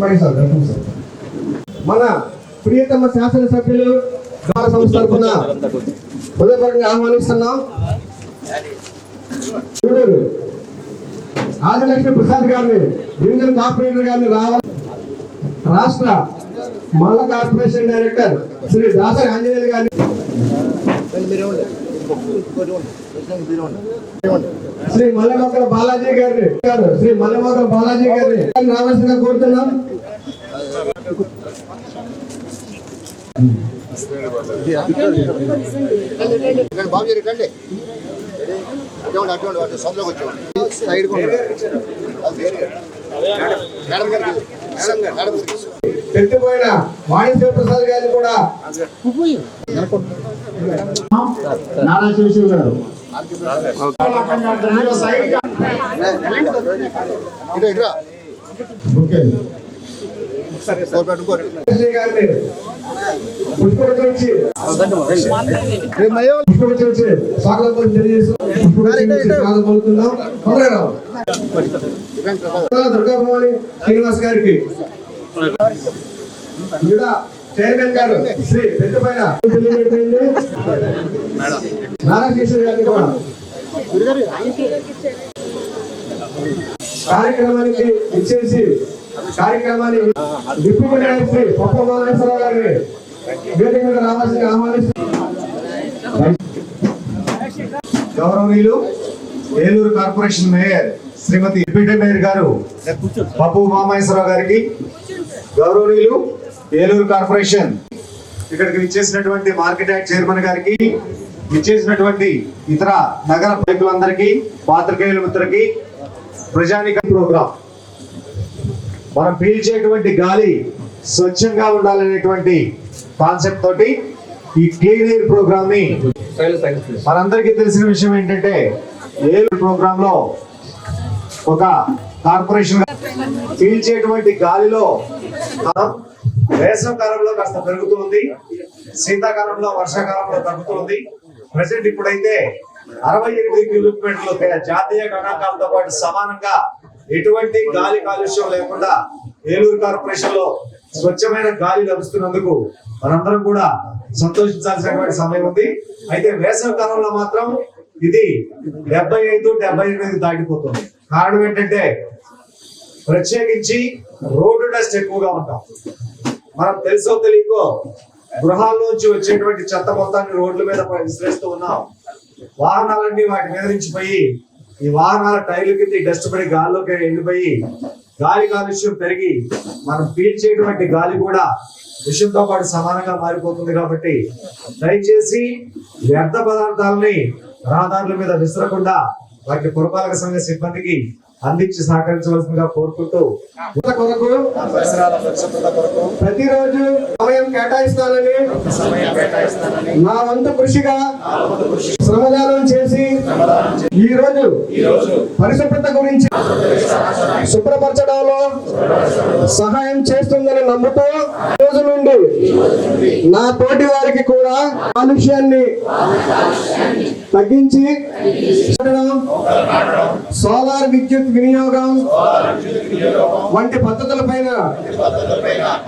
Good sir welcome sir. మన ప్రియతమ శాసనసభ్యులు ద్వారా సంస్థ తరఫున ఆహ్వానిస్తున్నాం. ఆదిలక్ష్మి ప్రసాద్ గారిని డివిజన్ కార్పొరేటర్ గారిని రావాలి రాష్ట్ర మల్ల కార్పొరేషన్ డైరెక్టర్ శ్రీ దాసరి ఆంజనేయులు గారిని శ్రీ మల్లెమొక్కల బాలాజీ గారి గారు శ్రీ మల్లెమొక్కల బాలాజీ గారి రావాల్సిన కోరుతున్నాం. బాబు రండి. అటువంటి అటువంటి అటు సభలోకి వచ్చాం సైడ్ మేడం గారు మేడం గారు ఎత్తిపోయిన వాణిజ్య ప్రసాద్ గారిని కూడా నారా శివశివ గారు. ఓకే. స్వాగతం. దుర్గాభవాని శ్రీనివాస్ గారికి. చైర్మన్ గారు శ్రీ పెద్దపైన నారాకేశ్వర గారిని కూడా. కార్యక్రమానికి ఇచ్చేసి కార్యక్రమాన్ని డిప్యూటీ మేయర్ శ్రీ పప్ప మహేశ్వరరావు గారిని వేదిక మీద రావాల్సిన ఆహ్వానిస్తున్నాం. గౌరవనీయులు Eluru corporation mayor Shrimati deputy mayor గారు పప్పు ఉమామహేశ్వరరావు గారికి గౌరవనీయులు ఏలూరు కార్పొరేషన్ ఇక్కడికి ఇచ్చేసినటువంటి మార్కెట్ యాక్ట్ చైర్మన్ గారికి ఇచ్చేసినటువంటి ఇతర నగర ప్రజలందరికీ పాత్రికేయుల మిత్రులకి ప్రజానిక ప్రోగ్రాం. మనం పీల్చేటువంటి గాలి స్వచ్ఛంగా ఉండాలనేటువంటి కాన్సెప్ట్ తోటి ఈ క్లీన్ ఎయిర్ ప్రోగ్రామ్ని మనందరికీ తెలిసిన విషయం ఏంటంటే ఎయిర్ ప్రోగ్రామ్లో ఒక కార్పొరేషన్ పీల్చేటువంటి గాలిలో మనం వేసవ కాలంలో కాస్త పెరుగుతుంది శీతాకాలంలో వర్షాకాలంలో తగ్గుతుంది. ప్రజెంట్ ఇప్పుడైతే అరవై ఎనిమిది కిలోమీటర్లు జాతీయ గణాంకాలతో పాటు సమానంగా ఎటువంటి గాలి కాలుష్యం లేకుండా ఏలూరు కార్పొరేషన్లో స్వచ్ఛమైన గాలి లభిస్తున్నందుకు మనందరం కూడా సంతోషించాల్సినటువంటి సమయం ఉంది. అయితే వేసవి కాలంలో మాత్రం ఇది డెబ్బై ఐదు డెబ్బై ఎనిమిది దాటిపోతుంది. కారణం ఏంటంటే ప్రత్యేకించి రోడ్డు డస్ట్ ఎక్కువగా ఉంటాం. మనం తెలుసో తెలియకో గృహాల్లోంచి వచ్చేటువంటి చెత్త మొత్తాన్ని రోడ్ల మీద విసిరేస్తూ ఉన్నాం. వాహనాలన్నీ వాటి మీద నుంచి పోయి ఈ వాహనాల టైర్ల కింద డస్ట్ పడి గాల్లోకి వెళ్ళిపోయి గాలి కాలుష్యం పెరిగి మనం పీల్చేటువంటి గాలి కూడా విషయంతో పాటు సమానంగా మారిపోతుంది కాబట్టి దయచేసి వ్యర్థ పదార్థాలని రహదారుల మీద విసరకుండా వాటి పురపాలక సంఘ సిబ్బందికి అందించి సహకరించవలసిందిగా కోరుకుంటూ కొరకు పరిసరాల పరిశుభ్రత కొరకు ప్రతిరోజు సమయం కేటాయిస్తానని నా వంతు కృషిగా శ్రమదానం చేసి ఈ రోజు పరిశుభ్రత గురించి శుభ్రపరచడంలో సహాయం చేస్తుందని నమ్ముతూ రోజు నుండి నా తోటి వారికి కూడా కాలుష్యాన్ని తగ్గించి సోలార్ విద్యుత్ వినియోగం వంటి పద్ధతులపైన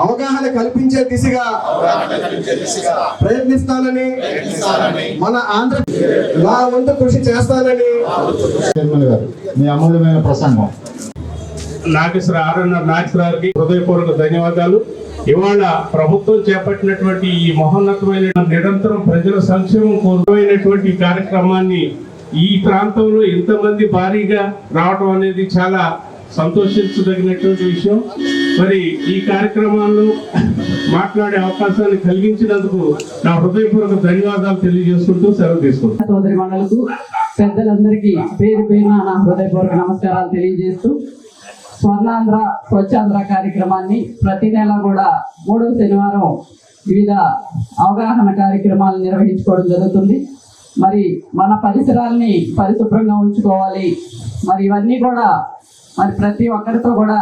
అవగాహన కల్పించే దిశగా ప్రయత్నిస్తానని మన ఆంధ్ర నా వంతు కృషి చేస్తానని. మీ అమూల్యమైన ప్రసంగం. నాగేశ్వర ఆర్ఎన్ఆర్ నాగేశ్వరరావుకి హృదయపూర్వక ధన్యవాదాలు. ఇవాళ ప్రభుత్వం చేపట్టినటువంటి ఈ మహోన్నతమైన నిరంతరం ప్రజల సంక్షేమం కోరుకునేటువంటి కార్యక్రమాన్ని ఈ ప్రాంతంలో ఇంతమంది భారీగా రావడం అనేది చాలా సంతోషించదగినటువంటి విషయం. మరి ఈ కార్యక్రమాల్లో మాట్లాడే అవకాశాన్ని కలిగించినందుకు నా హృదయపూర్వక ధన్యవాదాలు తెలియజేసుకుంటూ సెలవు తీసుకుంటాను సోదరి మండలకు పెద్దలందరికీ పేరు పేరున నా హృదయపూర్వక నమస్కారాలు తెలియజేస్తూ స్వర్ణాంధ్ర స్వచ్ఛాంధ్ర కార్యక్రమాన్ని ప్రతి నెల కూడా మూడవ శనివారం వివిధ అవగాహన కార్యక్రమాలు నిర్వహించుకోవడం జరుగుతుంది. మరి మన పరిసరాల్ని పరిశుభ్రంగా ఉంచుకోవాలి. మరి ఇవన్నీ కూడా మరి ప్రతి ఒక్కరితో కూడా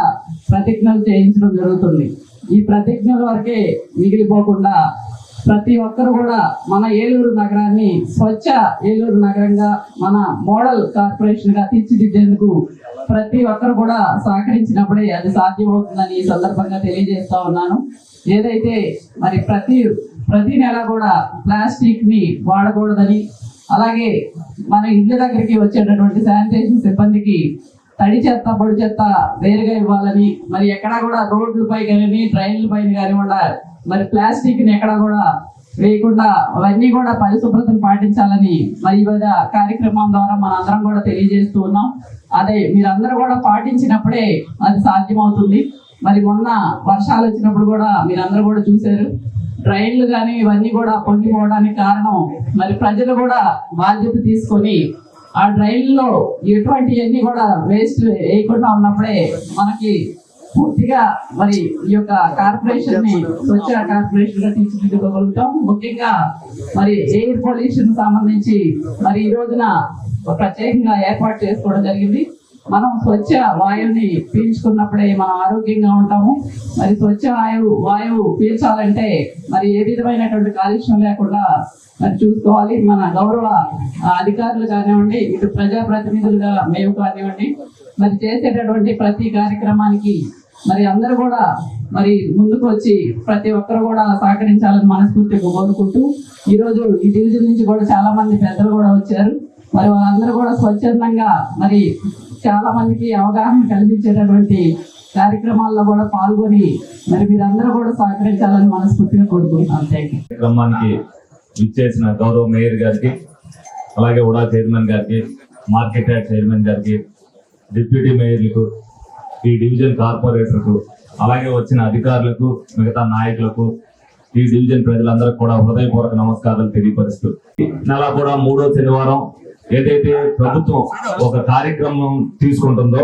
ప్రతిజ్ఞలు చేయించడం జరుగుతుంది. ఈ ప్రతిజ్ఞల వరకే మిగిలిపోకుండా ప్రతి ఒక్కరు కూడా మన ఏలూరు నగరాన్ని స్వచ్ఛ ఏలూరు నగరంగా మన మోడల్ కార్పొరేషన్గా తీర్చిదిద్దేందుకు ప్రతి ఒక్కరు కూడా సహకరించినప్పుడే అది సాధ్యమవుతుందని ఈ సందర్భంగా తెలియజేస్తా ఉన్నాను. ఏదైతే మరి ప్రతి ప్రతి నెల కూడా ప్లాస్టిక్ని వాడకూడదని అలాగే మన ఇంటి దగ్గరికి వచ్చేటటువంటి శానిటేషన్ సిబ్బందికి తడి చెత్త పొడి చెత్త వేరుగా ఇవ్వాలని మరి ఎక్కడా కూడా రోడ్లపై కానీ ట్రైన్లపై పైన కానివ్వకుండా మరి ప్లాస్టిక్ని ఎక్కడా కూడా వేయకుండా అవన్నీ కూడా పరిశుభ్రతను పాటించాలని మరి ఇవాళ కార్యక్రమం ద్వారా మన అందరం కూడా తెలియజేస్తూ ఉన్నాం. అదే మీరందరూ కూడా పాటించినప్పుడే అది సాధ్యమవుతుంది. మరి మొన్న వర్షాలు వచ్చినప్పుడు కూడా మీరందరూ కూడా చూశారు. ట్రైన్లు కానీ ఇవన్నీ కూడా పొంగిపోవడానికి కారణం మరి ప్రజలు కూడా బాధ్యత తీసుకొని ఆ ట్రైన్లో ఎటువంటివన్నీ కూడా వేస్ట్ వేయకుండా ఉన్నప్పుడే మనకి పూర్తిగా మరి ఈ యొక్క కార్పొరేషన్ని స్వచ్ఛ కార్పొరేషన్గా తీర్చిదిద్దుకోగలుగుతాం ముఖ్యంగా మరి ఎయిర్ పొల్యూషన్ సంబంధించి మరి ఈ రోజున ప్రత్యేకంగా ఏర్పాటు చేసుకోవడం జరిగింది. మనం స్వచ్ఛ వాయువుని పీల్చుకున్నప్పుడే మనం ఆరోగ్యంగా ఉంటాము. మరి స్వచ్ఛ వాయువు వాయువు పీల్చాలంటే మరి ఏ విధమైనటువంటి కాలుష్యం లేకుండా మరి చూసుకోవాలి. మన గౌరవ అధికారులు కానివ్వండి ఇటు ప్రజాప్రతినిధులుగా మేము కానివ్వండి మరి చేసేటటువంటి ప్రతి కార్యక్రమానికి మరి అందరూ కూడా మరి ముందుకు వచ్చి ప్రతి ఒక్కరు కూడా సహకరించాలని మనస్ఫూర్తిగా కోరుకుంటూ ఈరోజు ఈ డివిజన్ నుంచి కూడా చాలా మంది పెద్దలు కూడా వచ్చారు. మరి వాళ్ళందరూ కూడా స్వచ్ఛందంగా మరి చాలా మందికి అవగాహన కల్పించేటటువంటి కార్యక్రమాల్లో కూడా పాల్గొని మరి మీరందరూ కూడా సహకరించాలని మనస్ఫూర్తిగా కోరుకుంటున్నాను. థ్యాంక్ కార్యక్రమానికి ఇచ్చేసిన గౌరవ మేయర్ గారికి అలాగే ఉడా చైర్మన్ గారికి మార్కెట్ యాడ్ చైర్మన్ గారికి డిప్యూటీ మేయర్లకు ఈ డివిజన్ కార్పొరేటర్కు అలాగే వచ్చిన అధికారులకు మిగతా నాయకులకు ఈ డివిజన్ ప్రజలందరికీ కూడా హృదయపూర్వక నమస్కారాలు తెలియపరుస్తూ. నెల కూడా మూడో శనివారం ఏదైతే ప్రభుత్వం ఒక కార్యక్రమం తీసుకుంటుందో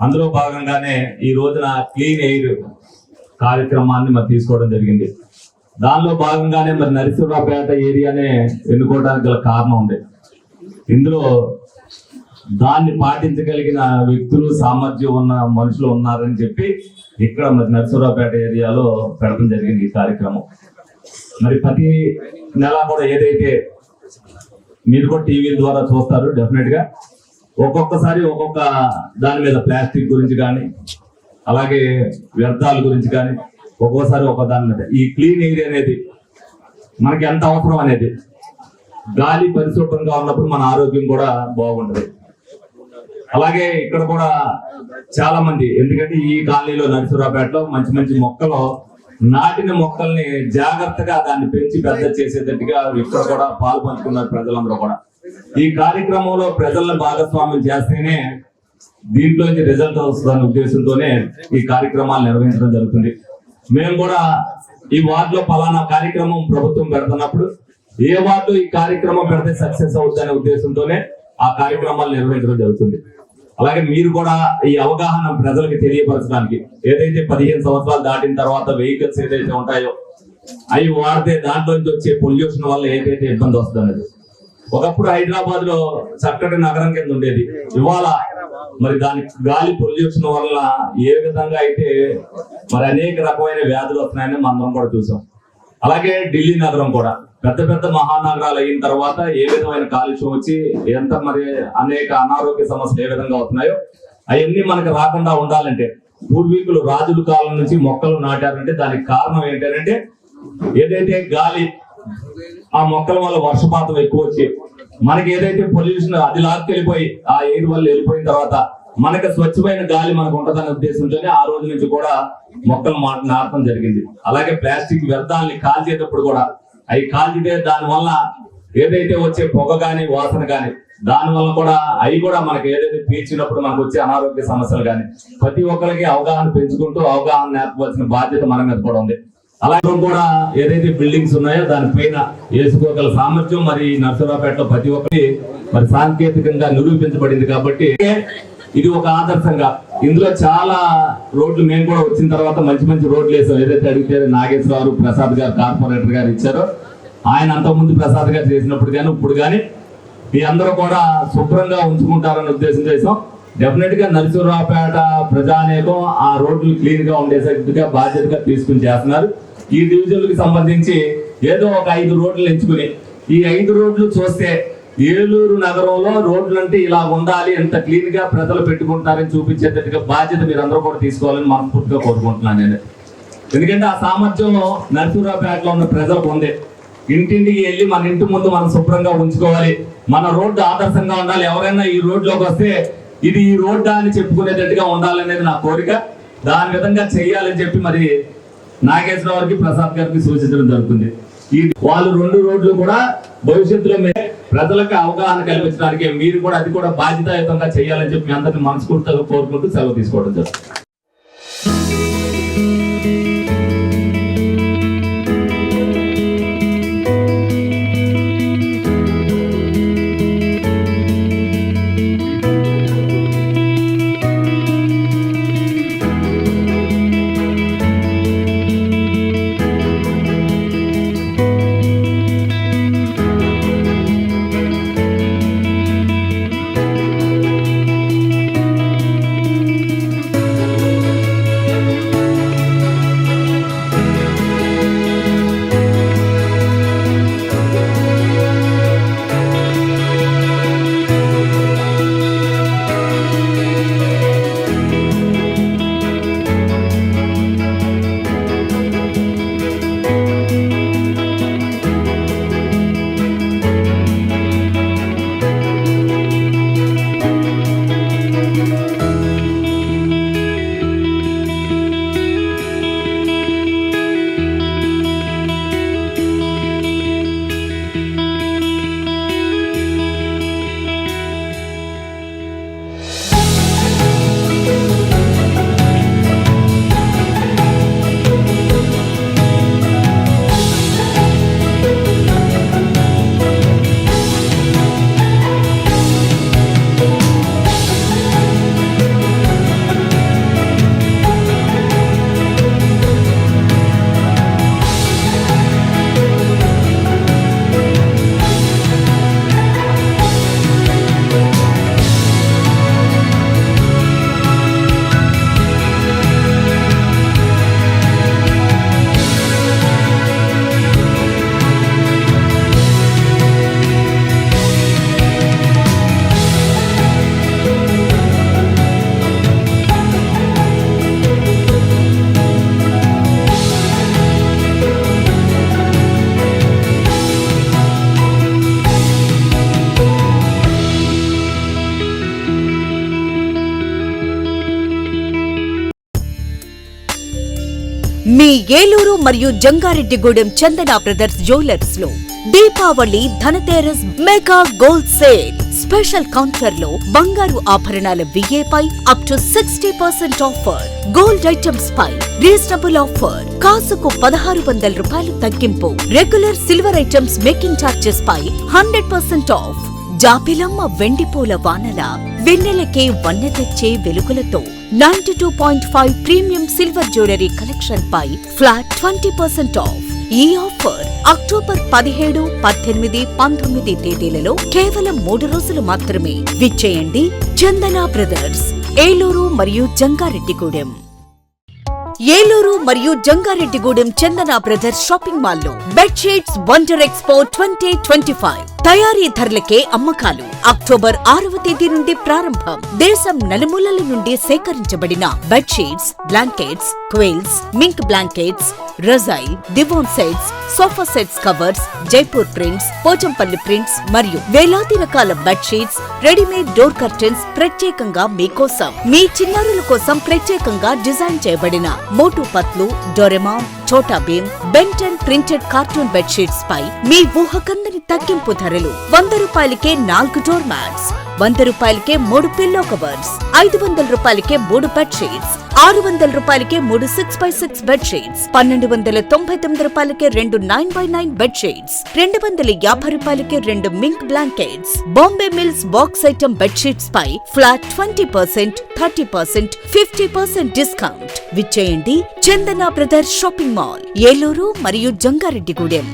అందులో భాగంగానే ఈ రోజున క్లీన్ ఎయిర్ కార్యక్రమాన్ని మరి తీసుకోవడం జరిగింది. దానిలో భాగంగానే మరి నరసింహపేట ఏరియానే ఎన్నుకోవడానికి గల కారణం ఉంది. ఇందులో దాన్ని పాటించగలిగిన వ్యక్తులు సామర్థ్యం ఉన్న మనుషులు ఉన్నారని చెప్పి ఇక్కడ మరి నరసింహరావుపేట ఏరియాలో పెడతం జరిగింది ఈ కార్యక్రమం. మరి ప్రతి నెల కూడా ఏదైతే మీరు కూడా టీవీల ద్వారా చూస్తారు డెఫినెట్గా. ఒక్కొక్కసారి ఒక్కొక్క దాని మీద ప్లాస్టిక్ గురించి కానీ అలాగే వ్యర్థాల గురించి కానీ ఒక్కోసారి ఒక దాని మీద. ఈ క్లీన్ ఏరియా అనేది మనకి ఎంత అవసరం అనేది గాలి పరిశుభ్రంగా ఉన్నప్పుడు మన ఆరోగ్యం కూడా బాగుంటుంది. అలాగే ఇక్కడ కూడా చాలా మంది ఎందుకంటే ఈ కాలనీలో నరసరావుపేటలో మంచి మంచి మొక్కలు నాటిన మొక్కల్ని జాగ్రత్తగా దాన్ని పెంచి పెద్ద చేసేటట్టుగా ఇక్కడ కూడా పాలు పంచుకున్నారు ప్రజలందరూ కూడా. ఈ కార్యక్రమంలో ప్రజలను భాగస్వామ్యం చేస్తేనే దీంట్లోంచి రిజల్ట్ వస్తుందనే ఉద్దేశంతోనే ఈ కార్యక్రమాలు నిర్వహించడం జరుగుతుంది. మేము కూడా ఈ వార్డులో పలానా కార్యక్రమం ప్రభుత్వం పెడుతున్నప్పుడు ఏ వార్డు ఈ కార్యక్రమం పెడితే సక్సెస్ అవుతుందనే ఉద్దేశంతోనే ఆ కార్యక్రమాలు నిర్వహించడం జరుగుతుంది. అలాగే మీరు కూడా ఈ అవగాహన ప్రజలకు తెలియపరచడానికి ఏదైతే పదిహేను సంవత్సరాలు దాటిన తర్వాత వెహికల్స్ ఏదైతే ఉంటాయో అవి వాడితే దాంట్లో నుంచి వచ్చే పొల్యూషన్ వల్ల ఏదైతే ఇబ్బంది వస్తుంది ఒకప్పుడు హైదరాబాద్లో చక్కటి నగరం కింద ఉండేది. ఇవాళ మరి దాని గాలి పొల్యూషన్ వల్ల ఏ విధంగా అయితే మరి అనేక రకమైన వ్యాధులు వస్తున్నాయని మనం కూడా చూసాం. అలాగే ఢిల్లీ నగరం కూడా. పెద్ద పెద్ద మహానగరాలు అయిన తర్వాత ఏ విధమైన కాలుష్యం వచ్చి ఎంత మరి అనేక అనారోగ్య సమస్యలు ఏ విధంగా అవుతున్నాయో అవన్నీ మనకు రాకుండా ఉండాలంటే పూర్వీకులు రాజుల కాలం నుంచి మొక్కలు నాటారంటే దానికి కారణం ఏంటంటే ఏదైతే గాలి ఆ మొక్కల వల్ల వర్షపాతం ఎక్కువ వచ్చి మనకి ఏదైతే పొల్యూషన్ అది లాక్కెళ్ళిపోయి ఆ ఎయిర్ వల్ల వెళ్ళిపోయిన తర్వాత మనకి స్వచ్ఛమైన గాలి మనకు ఉంటదనే ఉద్దేశంతోనే ఆ రోజు నుంచి కూడా మొక్కలు మాట నాటడం జరిగింది. అలాగే ప్లాస్టిక్ వ్యర్థాలని కాల్చేటప్పుడు కూడా అవి కాల్చితే దాని వల్ల ఏదైతే వచ్చే పొగ కానీ వాసన కానీ దానివల్ల కూడా అవి కూడా మనకి ఏదైతే పీల్చినప్పుడు మనకు వచ్చే అనారోగ్య సమస్యలు కానీ ప్రతి ఒక్కరికి అవగాహన పెంచుకుంటూ అవగాహన నేర్పవలసిన బాధ్యత మన మీద కూడా ఉంది. అలాగే కూడా ఏదైతే బిల్డింగ్స్ ఉన్నాయో దానిపైన వేసుకోగల సామర్థ్యం మరి నర్సరావుపేటలో ప్రతి ఒక్కరి మరి సాంకేతికంగా నిరూపించబడింది కాబట్టి ఇది ఒక ఆదర్శంగా. ఇందులో చాలా రోడ్లు మేము కూడా వచ్చిన తర్వాత మంచి మంచి రోడ్లు వేసాం. ఏదైతే అడిగితే నాగేశ్వరరావు ప్రసాద్ గారు కార్పొరేటర్ గారు ఇచ్చారో ఆయన అంతకుముందు ప్రసాద్ గారు చేసినప్పుడు కానీ ఇప్పుడు కానీ మీ అందరూ కూడా శుభ్రంగా ఉంచుకుంటారన్న ఉద్దేశం చేసాం. డెఫినెట్గా నరసింహరావుపేట ప్రజానేకం ఆ రోడ్లు క్లీన్గా ఉండేటట్టుగా బాధ్యతగా తీసుకుని చేస్తున్నారు. ఈ డివిజన్లకు సంబంధించి ఏదో ఒక ఐదు రోడ్లు ఎంచుకుని ఈ ఐదు రోడ్లు చూస్తే ఏలూరు నగరంలో రోడ్లు అంటే ఇలా ఉండాలి ఎంత క్లీన్గా ప్రజలు పెట్టుకుంటారని చూపించేటట్టుగా బాధ్యత మీరు అందరూ కూడా తీసుకోవాలని మనస్ఫూర్తిగా కోరుకుంటున్నాను నేను. ఎందుకంటే ఆ సామర్థ్యం నరసూరాపేటలో ఉన్న ప్రజలకు ఉంది. ఇంటింటికి వెళ్ళి మన ఇంటి ముందు మనం శుభ్రంగా ఉంచుకోవాలి. మన రోడ్డు ఆదర్శంగా ఉండాలి. ఎవరైనా ఈ రోడ్లోకి వస్తే ఇది ఈ రోడ్డా అని చెప్పుకునేటట్టుగా ఉండాలనేది నా కోరిక. దాని విధంగా చెయ్యాలని చెప్పి మరి నాగేశ్వర గారికి ప్రసాద్ గారికి సూచించడం జరుగుతుంది. ఈ వాళ్ళు రెండు రోడ్లు కూడా భవిష్యత్తులో ప్రజలకు అవగాహన కల్పించడానికి మీరు కూడా అది కూడా బాధ్యతాయుతంగా చేయాలని చెప్పి మీ అందరిని మనస్ఫూర్తిగా కోరుకుంటూ సెలవు తీసుకోవడం జరుగుతుంది. ఏలూరు మరియు Jangareddygudem Chandana brothers జ్యువెలర్స్లో Deepavali Dhanteras mega gold sale. Special కౌంటర్లో బంగారు ఆభరణాల విఏపై up to sixty percent offer gold items pi reasonable offer కాసుకు పదహారు వందల రూపాయలు తగ్గింపు. Regular silver items making charges పై హండ్రెడ్ పర్సెంట్ ఆఫ్ జాబిలమ్మ వెండిపూల వానల వెన్నెలకే వన్నె తెచ్చే వెలుగులతో ninety two point five premium silver jewellery collection పై ఫ్లాట్ ట్వంటీ పర్సెంట్ ఆఫ్. ఈ ఆఫర్ అక్టోబర్ పదిహేడు పద్దెనిమిది పంతొమ్మిది తేదీలలో కేవలం మూడు రోజులు మాత్రమే. విచ్చేయండి. చందన బ్రదర్స్ ఏలూరు మరియు జంగారెడ్డిగూడెం. ఏలూరు మరియు జంగారెడ్డిగూడెం చందన బ్రదర్స్ షాపింగ్ మాల్లో bedsheets wonder expo twenty twenty five. తయారీ ధరలకే అమ్మకాలు. అక్టోబర్ ఆరవ తేదీ నుండి ప్రారంభం. దేశం నలుమూలల నుండి సేకరించబడిన bedsheets blankets quilts mink blankets రజైల్ divan sets sofa sets covers Jaipur prints Pochampally prints మరియు వేలాది రకాల బెడ్షీట్స్ రెడీమేడ్ డోర్ కర్టెన్స్ ప్రత్యేకంగా మీకోసం మీ చిన్నారుల కోసం ప్రత్యేకంగా డిజైన్ చేయబడిన Motu Patlu Doraemon Chhota Bheem Ben Ten printed cartoon bedsheets పై మీ ఊహకందని తగ్గింపు ధరలు వంద రూపాయలకే నాలుగు డోర్ మ్యాట్స్ వంద రూపాయలకే మూడు పిల్లో కవర్స్ ఐదు వందల రూపాయలకే మూడు బెడ్ షీట్స్ ఆరు వందల రూపాయలకే మూడు six by six bed sheets పన్నెండు వందల తొంభై తొమ్మిది రూపాయలకే రెండు nine by nine bed sheets రెండు వందల యాభై రూపాయలకే రెండు mink blankets Bombay mills box item bed sheets పై flat twenty percent thirty percent fifty percent discount విచ్చేయండి Chandana brothers shopping mall Eluru మరియు జంగారెడ్డిగూడెం.